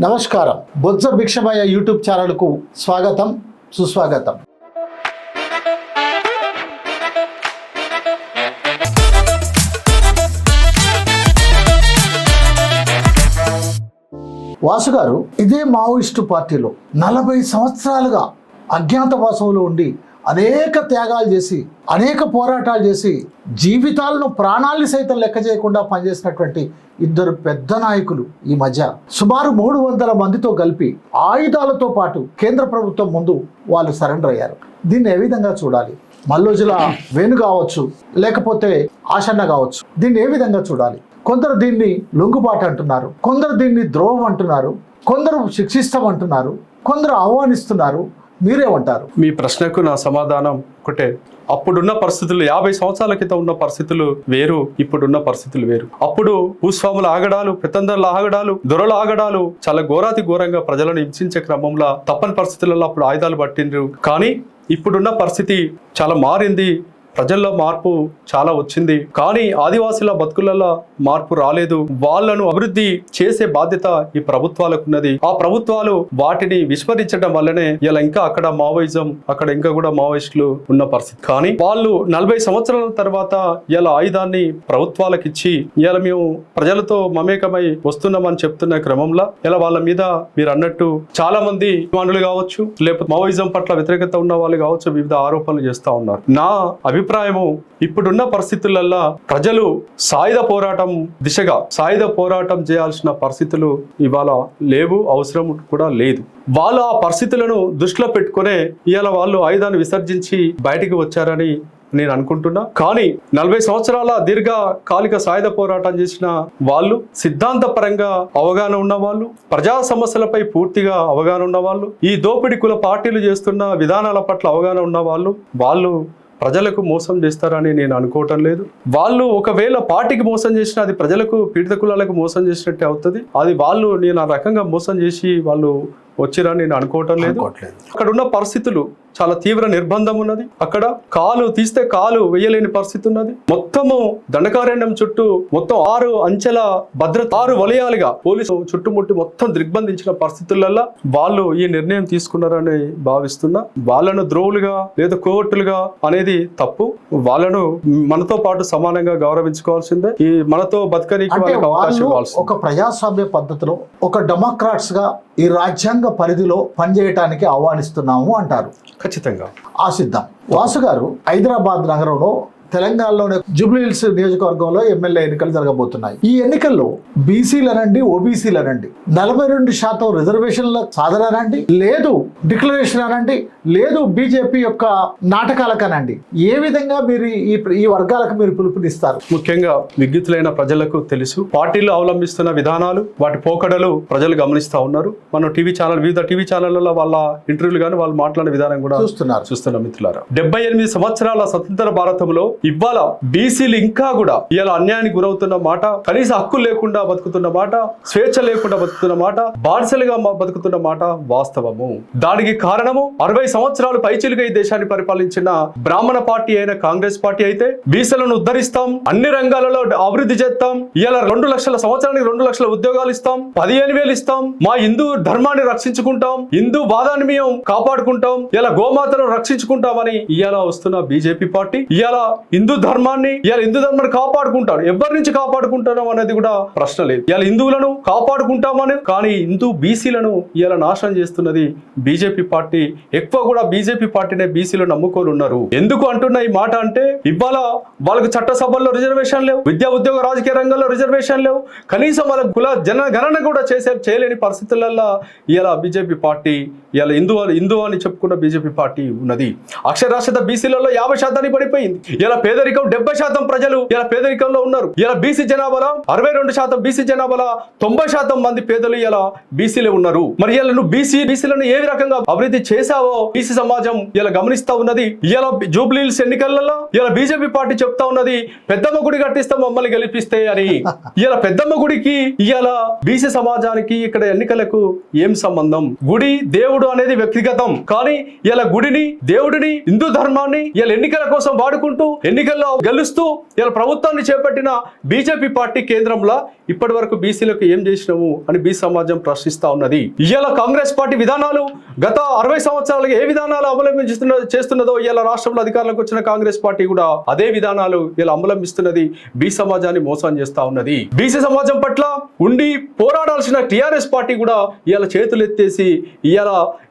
నమస్కారం. బొత్స భిక్షమయ్య యూట్యూబ్ ఛానల్కు స్వాగతం సుస్వాగతం. వాసు గారు ఇదే మావోయిస్టు పార్టీలో నలభై సంవత్సరాలుగా అజ్ఞాతవాసంలో ఉండి అనేక త్యాగాలు చేసి అనేక పోరాటాలు చేసి జీవితాలను ప్రాణాల్ని సైతం లెక్క చేయకుండా పనిచేసినటువంటి ఇద్దరు పెద్ద నాయకులు ఈ మధ్య. సుమారు మూడు వందల మందితో కలిపి ఆయుధాలతో పాటు కేంద్ర ప్రభుత్వం ముందు వాళ్ళు సరెండర్ అయ్యారు. దీన్ని ఏ విధంగా చూడాలి? మల్లోజుల వేణు కావచ్చు లేకపోతే ఆశన్న కావచ్చు దీన్ని ఏ విధంగా చూడాలి? కొందరు దీన్ని లొంగుబాటు అంటున్నారు కొందరు దీన్ని ద్రోహం అంటున్నారు కొందరు శిక్షిస్తామంటున్నారు కొందరు ఆహ్వానిస్తున్నారు మీరేమంటారు? మీ ప్రశ్నకు నా సమాధానం ఒకటే. అప్పుడున్న పరిస్థితులు యాభై సంవత్సరాల క్రితం ఉన్న పరిస్థితులు వేరు ఇప్పుడున్న పరిస్థితులు వేరు. అప్పుడు భూస్వాముల ఆగడాలు పెత్తందరుల ఆగడాలు దొరల ఆగడాలు చాలా ఘోరాతి ఘోరంగా ప్రజలను హింసించే క్రమంలో తప్పని పరిస్థితులలో అప్పుడు ఆయుధాలు పట్టిండ్రు. కానీ ఇప్పుడున్న పరిస్థితి చాలా మారింది. ప్రజల్లో మార్పు చాలా వచ్చింది. కానీ ఆదివాసుల బతుకులలో మార్పు రాలేదు. వాళ్ళను అభివృద్ధి చేసే బాధ్యత ఈ ప్రభుత్వాలకు ఉన్నది ఆ ప్రభుత్వాలు వాటిని విస్మరించడం వల్లనే ఇలా ఇంకా అక్కడ మావోయిజం అక్కడ ఇంకా కూడా మావోయిస్టులు ఉన్న పరిస్థితి. కానీ వాళ్ళు నలభై సంవత్సరాల తర్వాత ఇలా ఆయుధాన్ని ప్రభుత్వాలకు ఇచ్చి ఇలా మేము ప్రజలతో మమేకమై వస్తున్నామని చెప్తున్న క్రమంలో ఇలా వాళ్ళ మీద మీరు అన్నట్టు చాలా మంది అభిమానులు కావచ్చు లేకపోతే మావోయిజం పట్ల వ్యతిరేకత ఉన్న వాళ్ళు కావచ్చు వివిధ ఆరోపణలు చేస్తా ఉన్నారు. నా అభిప్రాయము ఇప్పుడున్న పరిస్థితులలో ప్రజలు సాయుధ పోరాటం దిశగా సాయుధ పోరాటం చేయాల్సిన పరిస్థితులు ఇవాళ లేవు అవసరం కూడా లేదు. వాళ్ళు ఆ పరిస్థితులను దృష్టిలో పెట్టుకునే ఇవాళ వాళ్ళు ఆయుధాన్ని విసర్జించి బయటికి వచ్చారని నేను అనుకుంటున్నా. కానీ నలభై సంవత్సరాల దీర్ఘకాలిక సాయుధ పోరాటం చేసిన వాళ్ళు సిద్ధాంతపరంగా అవగాహన ఉన్న వాళ్ళు ప్రజా సమస్యలపై పూర్తిగా అవగాహన ఉన్న వాళ్ళు ఈ దోపిడి కుల పార్టీలు చేస్తున్న విధానాల పట్ల అవగాహన ఉన్న వాళ్ళు వాళ్ళు ప్రజలకు మోసం చేస్తారని నేను అనుకోవటం లేదు. వాళ్ళు ఒకవేళ పార్టీకి మోసం చేసిన అది ప్రజలకు పీడిత కులాలకు మోసం చేసినట్టే అవుతుంది. అది వాళ్ళు నేను ఆ రకంగా మోసం చేసి వాళ్ళు వచ్చిరని నేను అనుకోవటం లేదు. అక్కడ ఉన్న పరిస్థితులు చాలా తీవ్ర నిర్బంధం ఉన్నది. అక్కడ కాలు తీస్తే కాలు వేయలేని పరిస్థితి ఉన్నది. మొత్తము దండకారణ్యం చుట్టూ మొత్తం ఆరు అంచెల భద్రత ఆరు వలయాలుగా పోలీసు చుట్టుముట్టి మొత్తం దిగ్బంధించిన పరిస్థితులలో వాళ్ళు ఈ నిర్ణయం తీసుకున్నారని భావిస్తున్నా. వాళ్ళను ద్రోవులుగా లేదా కోర్టులుగా అనేది తప్పు. వాళ్ళను మనతో పాటు సమానంగా గౌరవించుకోవాల్సిందే. ఈ మనతో బతకనికి అంటే వాళ్ళకి అవకాశం వాళ్ళు ఇవ్వాల్సిందే. ఒక ప్రజాస్వామ్య పద్ధతిలో ఒక డెమోక్రాట్స్గా ఈ రాజ్యాంగ పరిధిలో పనిచేయటానికి ఆహ్వానిస్తున్నాము అంటారు. ఖచ్చితంగా. ఆశిద్దాం వాసు గారు హైదరాబాద్ నగరంలో తెలంగాణలోని జూబ్లీహిల్స్ నియోజకవర్గంలో ఎమ్మెల్యే ఎన్నికలు జరగబోతున్నాయి. ఈ ఎన్నికల్లో బీసీలు అనండి ఓబీసీలు అనండి. నలభై రెండు శాతం రిజర్వేషన్ల సాధన అనండి. లేదు డిక్లరేషన్ అనండి. లేదు బీజేపీ యొక్క నాటకాలకు అనండి. ఏ విధంగా మీరు ఈ ఈ వర్గాలకు మీరు పిలుపునిస్తారు? ముఖ్యంగా విద్యుత్తులైన ప్రజలకు తెలుసు. పార్టీలు అవలంబిస్తున్న విధానాలు వాటి పోకడలు ప్రజలు గమనిస్తా ఉన్నారు. మనం టీవీ ఛానల్ వివిధ టీవీ ఛానళ్ళలో వాళ్ళ ఇంటర్వ్యూలు కానీ వాళ్ళు మాట్లాడిన విధానం కూడా చూస్తున్నారు. చూస్తున్న మిత్రులారా. డెబ్బై ఎనిమిది సంవత్సరాల స్వతంత్ర భారతంలో ఇవాళ బీసీలు ఇంకా కూడా ఇవాళ అన్యాయానికి గురవుతున్న మాట కనీస హక్కు లేకుండా బతుకుతున్న మాట స్వేచ్ఛ లేకుండా బతుకుతున్న మాట బానిసలుగా బతుకుతున్న మాట వాస్తవము. దానికి కారణము అరవై సంవత్సరాలు పైచిలుగా ఈ దేశాన్ని పరిపాలించిన బ్రాహ్మణ పార్టీ అయిన కాంగ్రెస్ పార్టీ అయితే బీసీలను ఉద్ధరిస్తాం అన్ని రంగాలలో అభివృద్ధి చేస్తాం ఇవాళ రెండు లక్షల సంవత్సరానికి రెండు లక్షల ఉద్యోగాలు ఇస్తాం పదిహేను వేలు ఇస్తాం మా హిందూ ధర్మాన్ని రక్షించుకుంటాం హిందూ వాదాన్ని మేము కాపాడుకుంటాం ఇలా గోమాతను రక్షించుకుంటామని ఇవాళ వస్తున్న బీజేపీ పార్టీ ఇవాళ హిందూ ధర్మాన్ని ఇవాళ హిందూ ధర్మాన్ని కాపాడుకుంటారు. ఎవరి నుంచి కాపాడుకుంటున్నాం అనేది కూడా ప్రశ్న లేదు. ఇవాళ హిందువులను కాపాడుకుంటామని కానీ హిందూ బీసీలను ఇవాళ నాశనం చేస్తున్నది బీజేపీ పార్టీ. ఎక్కువ కూడా బీజేపీ పార్టీనే బీసీలు నమ్ముకొని ఉన్నారు. ఎందుకు అంటున్న ఈ మాట అంటే ఇవాళ వాళ్ళకు చట్టసభల్లో రిజర్వేషన్ లేవు విద్యా ఉద్యోగ రాజకీయ రంగంలో రిజర్వేషన్ లేవు. కనీసం వాళ్ళ కుల జన గణన కూడా చేసే చేయలేని పరిస్థితులలో ఇలా బీజేపీ పార్టీ ఇలా హిందూ హిందూ అని చెప్పుకున్న బీజేపీ పార్టీ ఉన్నది. అక్షరాస్యత బీసీలలో యాభై శాతానికి పడిపోయింది. ఇలా పేదరికం డెబ్బై శాతం ప్రజలు ఇలా పేదరికంలో ఉన్నారు. ఇలా బీసీ జనాభాలో అరవై రెండు శాతం బీసీ జనాభాలో తొంభై శాతం మంది పేదలు ఇలా బీసీలే ఉన్నారు. మరి ఇలా నువ్వు బీసీ బీసీలను ఏ రకంగా అభివృద్ధి చేశావో బీసీ సమాజం ఇలా గమనిస్తా ఉన్నది. ఇలా జూబ్లీహిల్స్ ఎన్నికలలో ఇలా బీజేపీ పార్టీ చెప్తా ఉన్నది పెద్దమ్మ గుడి కట్టిస్తాం మమ్మల్ని గెలిపిస్తే అని. ఇలా పెద్దమ్మ గుడికి ఇలా బీసీ సమాజానికి ఇక్కడ ఎన్నికలకు ఏం సంబంధం? గుడి దేవుడు అనేది వ్యక్తిగతం. కానీ ఇలా గుడిని దేవుడిని హిందూ ధర్మాన్ని ఇలా ఎన్నికల కోసం వాడుకుంటూ ఎన్నికల్లో గెలుస్తూ ఇలా ప్రభుత్వాన్ని చేపట్టిన బీజేపీ పార్టీ కేంద్రంలో ఇప్పటి వరకు బీసీలకు ఏం చేసినాము అని బీ సమాజం ప్రశ్నిస్తా ఉన్నది. ఇవాళ కాంగ్రెస్ పార్టీ విధానాలు గత అరవై సంవత్సరాలుగా ఏ విధానాలు అవలంబిస్తున్న చేస్తున్నదో ఇవాళ రాష్ట్రంలో అధికారంలోకి వచ్చిన కాంగ్రెస్ పార్టీ కూడా అదే విధానాలు ఇలా అవలంబిస్తున్నది బీ సమాజాన్ని మోసం చేస్తా ఉన్నది. బీసీ సమాజం పట్ల ఉండి పోరాడాల్సిన టిఆర్ఎస్ పార్టీ కూడా ఇవాళ చేతులు ఎత్తేసి ఇవాళ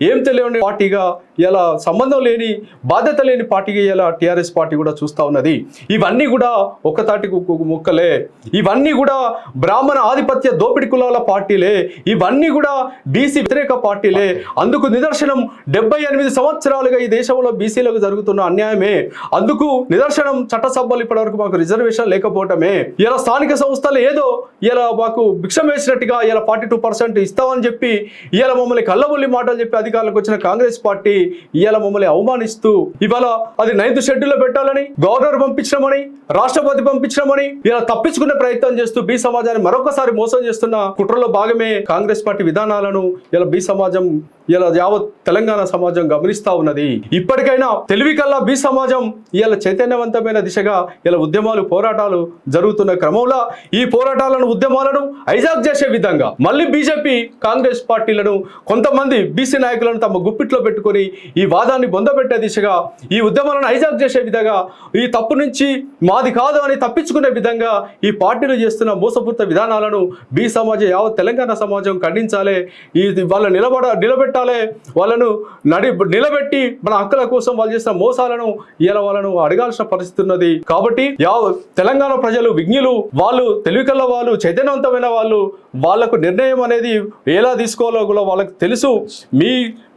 ఏం తెలియని పార్టీగా ఇలా సంబంధం లేని బాధ్యత లేని పార్టీకి ఇలా టీఆర్ఎస్ పార్టీ కూడా చూస్తా ఉన్నది. ఇవన్నీ కూడా ఒక్కతాటి ముక్కలే. ఇవన్నీ కూడా బ్రాహ్మణ ఆధిపత్య దోపిడి కులాల పార్టీలే. ఇవన్నీ కూడా బీసీ వ్యతిరేక పార్టీలే. అందుకు నిదర్శనం డెబ్బై ఎనిమిది సంవత్సరాలుగా ఈ దేశంలో బీసీలకు జరుగుతున్న అన్యాయమే. అందుకు నిదర్శనం చట్టసభలు ఇప్పటివరకు మాకు రిజర్వేషన్ లేకపోవటమే. ఇలా స్థానిక సంస్థలు ఏదో ఇలా మాకు భిక్షం వేసినట్టుగా ఇలా ఫార్టీ టూ పర్సెంట్ ఇస్తామని చెప్పి ఇలా మమ్మల్ని కళ్ళబొల్లి మాటలు చెప్పి అధికారులకు వచ్చిన కాంగ్రెస్ పార్టీ ఇవాళ మమ్మల్ని అవమానిస్తూ ఇవాళ అది నైన్త్ షెడ్యూల్లో పెట్టాలని గవర్నర్ పంపించడమని రాష్ట్రపతి పంపించడమని ఇలా తప్పించుకునే ప్రయత్నం చేస్తూ బి సమాజాన్ని మరొకసారి మోసం చేస్తున్న కుట్రలో భాగమే కాంగ్రెస్ పార్టీ విధానాలను ఇలా బి సమాజం ఇలా యావత్ తెలంగాణ సమాజం గమనిస్తా ఉన్నది. ఇప్పటికైనా తెలివి కల్లా బి సమాజం ఇలా చైతన్యవంతమైన దిశగా ఇలా ఉద్యమాలు పోరాటాలు జరుగుతున్న క్రమంలో ఈ పోరాటాలను ఉద్యమాలను హైజాక్ చేసే విధంగా మళ్ళీ బీజేపీ కాంగ్రెస్ పార్టీలను కొంతమంది బీసీ నాయకులను తమ గుప్పిట్లో పెట్టుకొని ఈ వాదాన్ని బొందబెట్టే దిశగా ఈ ఉద్యమాలను హైజాక్ చేసే విధంగా ఈ తప్పు నుంచి మాది కాదు అని తప్పించుకునే విధంగా ఈ పార్టీలు చేస్తున్న మోసపూరిత విధానాలను బీ సమాజం యావత్ తెలంగాణ సమాజం ఖండించాలి. ఈ వాళ్ళ నిలబడ నిలబెట్టాలి. వాళ్ళను నడి నిలబెట్టి మన హక్కుల కోసం వాళ్ళు చేసిన మోసాలను ఇలా వాళ్ళను అడగాల్సిన పరిస్థితి ఉన్నది. కాబట్టి యావ తెలంగాణ ప్రజలు విజ్ఞులు వాళ్ళు తెలివికల్ల వాళ్ళు చైతన్యవంతమైన వాళ్ళు వాళ్ళకు నిర్ణయం అనేది ఎలా తీసుకోవాలో కూడా వాళ్ళకి తెలుసు. మీ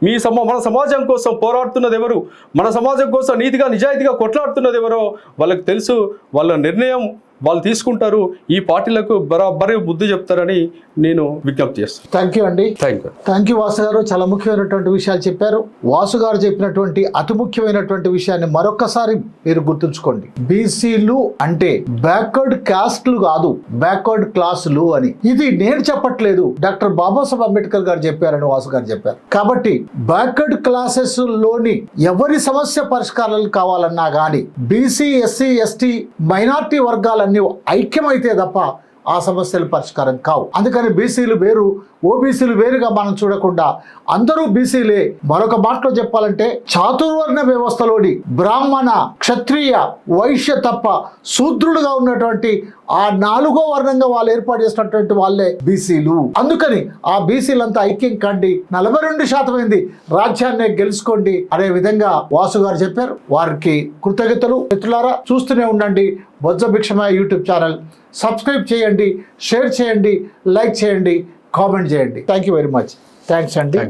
మీ సమ మన సమాజం కోసం పోరాడుతున్నది ఎవరు? మన సమాజం కోసం నీతిగా నిజాయితీగా కొట్లాడుతున్నది ఎవరో? వాళ్ళకి తెలుసు వాళ్ళ నిర్ణయం వాళ్ళు తీసుకుంటారు ఈ పార్టీలకు బరాబరి బుద్ధి చెప్తారని నేను విజ్ఞప్తి చేస్తాను థ్యాంక్ యూ అండి. Thank you thank you Vasu గారు. చాలా ముఖ్యమైనటువంటి విషయాలు చెప్పారు. వాసు గారు చెప్పినటువంటి అతి ముఖ్యమైనటువంటి విషయాన్ని మరొకసారి మీరు గుర్తుంచుకోండి. బీసీలు అంటే బ్యాక్వర్డ్ క్యాస్ట్లు కాదు బ్యాక్వర్డ్ క్లాసులు అని. ఇది నేను చెప్పట్లేదు. డాక్టర్ బాబాసాహెబ్ అంబేద్కర్ గారు చెప్పారని వాసు గారు చెప్పారు. కాబట్టి బ్యాక్వర్డ్ క్లాసెస్లోని ఎవరి సమస్య పరిష్కారాలు కావాలన్నా కానీ బీసీ ఎస్సీ ఎస్టీ మైనార్టీ వర్గాలన్నీ ఐక్యమైతే తప్ప ఆ సమస్యలు పరిష్కారం కావు. అందుకని బీసీలు వేరు ఓబీసీలు వేరుగా మనం చూడకుండా అందరూ బీసీలే. మరొక మాటలో చెప్పాలంటే చాతుర్వర్ణ వ్యవస్థలోని బ్రాహ్మణ క్షత్రియ వైశ్య తప్ప శూద్రుడుగా ఉన్నటువంటి ఆ నాలుగో వర్ణంగా వాళ్ళు ఏర్పాటు చేసినటువంటి వాళ్ళే బీసీలు. అందుకని ఆ బీసీలంతా ఐక్యం కండి. నలభై రెండు శాతమైంది రాజ్యాన్ని గెలుచుకోండి అనే విధంగా వాసు గారు చెప్పారు. వారికి కృతజ్ఞతలు. మిత్రులారా చూస్తూనే ఉండండి. Bojja YouTube channel. సబ్స్క్రైబ్ చేయండి. షేర్ చేయండి. లైక్ చేయండి. కామెంట్ చేయండి. Thank you very much thanks అండి.